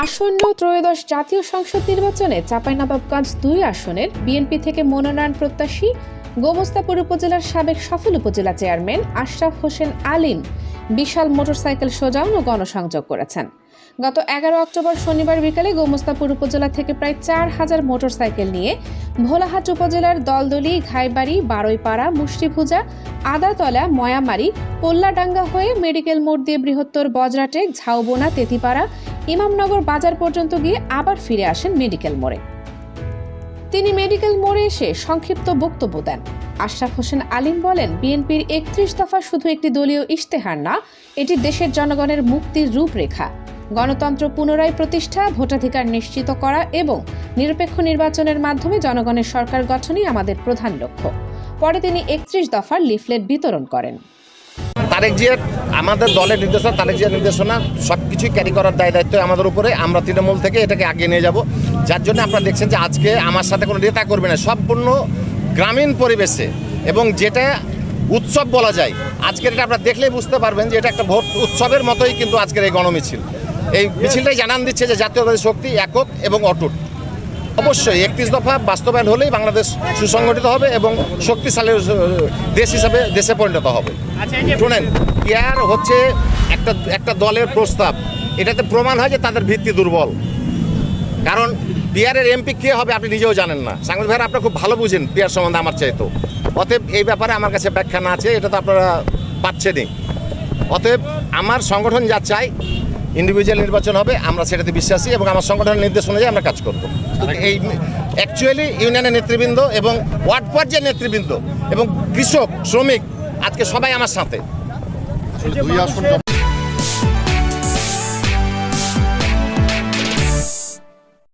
আসন্ন ত্রয়োদশ জাতীয় সংসদ নির্বাচনে চাঁপাইনবাবগঞ্জ দুই আসনের বিএনপি থেকে মনোনয়ন প্রত্যাশী গোমস্তাপুর উপজেলার সাবেক সফল উপজেলা চেয়ারম্যান আশরাফ হোসেন আলিম বিশাল মোটরসাইকেল সোজাউন ও গণসংযোগ করেছেন। গত এগারো অক্টোবর শনিবার বিকালে গোমস্তাপুর উপজেলা থেকে প্রায় চার হাজার মোটরসাইকেল নিয়ে ভোলাহাট উপজেলার দলদলি, ঘাইবাড়ি, বারৈপাড়া, মুষ্টিভুজা, আদাতলা, ময়ামারি, পোল্লাডাঙ্গা হয়ে মেডিকেল মোড় দিয়ে বৃহত্তর বজরাটেক ঝাউবোনা, তেতিপাড়া ইমামনগর বাজার পর্যন্ত গিয়ে আবার ফিরে আসেন মেডিকেল মোড়ে। তিনি মেডিকেল মোড়ে এসে সংক্ষিপ্ত বক্তব্য দেন। আশরাফ হোসেন আলিম বলেন, বিএনপির একত্রিশ দফা শুধু একটি দলীয় ইশতেহার না, এটি দেশের জনগণের মুক্তির রূপরেখা। গণতন্ত্র পুনরায় প্রতিষ্ঠা, ভোটাধিকার নিশ্চিত করা এবং নিরপেক্ষ নির্বাচনের মাধ্যমে জনগণের সরকার গঠনই আমাদের প্রধান লক্ষ্য। পরে তিনি একত্রিশ দফার লিফলেট বিতরণ করেন। তারেক জিয়ার আমাদের দলের নির্দেশনা, তারেক জিয়ার নির্দেশনা সব কিছুই ক্যারি করার দায় দায়িত্ব আমাদের উপরে। আমরা তৃণমূল থেকে এটাকে আগিয়ে নিয়ে যাব। যার জন্য আপনারা দেখছেন যে আজকে আমার সাথে কোনো নেতা করবে না, সম্পূর্ণ গ্রামীণ পরিবেশে। এবং যেটা উৎসব বলা যায়, আজকের এটা আপনারা দেখলেই বুঝতে পারবেন যে এটা একটা ভোট উৎসবের মতোই কিন্তু আজকের এই গণমিছিল। এই মিছিলটাই জানান দিচ্ছে যে জাতীয়তাবাদী শক্তি একক এবং অটুট। অবশ্যই একত্রিশ দফা বাস্তবায়ন হলেই বাংলাদেশ সুসংগঠিত হবে এবং শক্তিশালী দেশ হিসাবে দেশে পরিণত হবে। শুনেন ইয়ার হচ্ছে একটা একটা দলের প্রস্তাব। এটাতে প্রমাণ হয় যে তাদের ভিত্তি দুর্বল। কারণ বিহারের এমপি কে হবে আপনি নিজেও জানেন না। সাংবাদিক ভাইরা আপনারা খুব ভালো বুঝেন বিহার সম্বন্ধে আমার চাইতো। অতএব এই ব্যাপারে আমার কাছে ব্যাখ্যা না আছে এটা তো আপনারা পাচ্ছেনই। অতএব আমার সংগঠন যা চাই ইন্ডিভিজুয়াল নির্বাচন হবে আমরা সেটাতে বিশ্বাসী এবং আমার সংগঠনের নির্দেশ অনুযায়ী আমরা কাজ করব। এই অ্যাকচুয়ালি ইউনিয়নের নেতৃবৃন্দ এবং ওয়ার্ড পর্যায়ের নেতৃবৃন্দ এবং কৃষক শ্রমিক আজকে সবাই আমার সাথে। দুই আসন জনগণ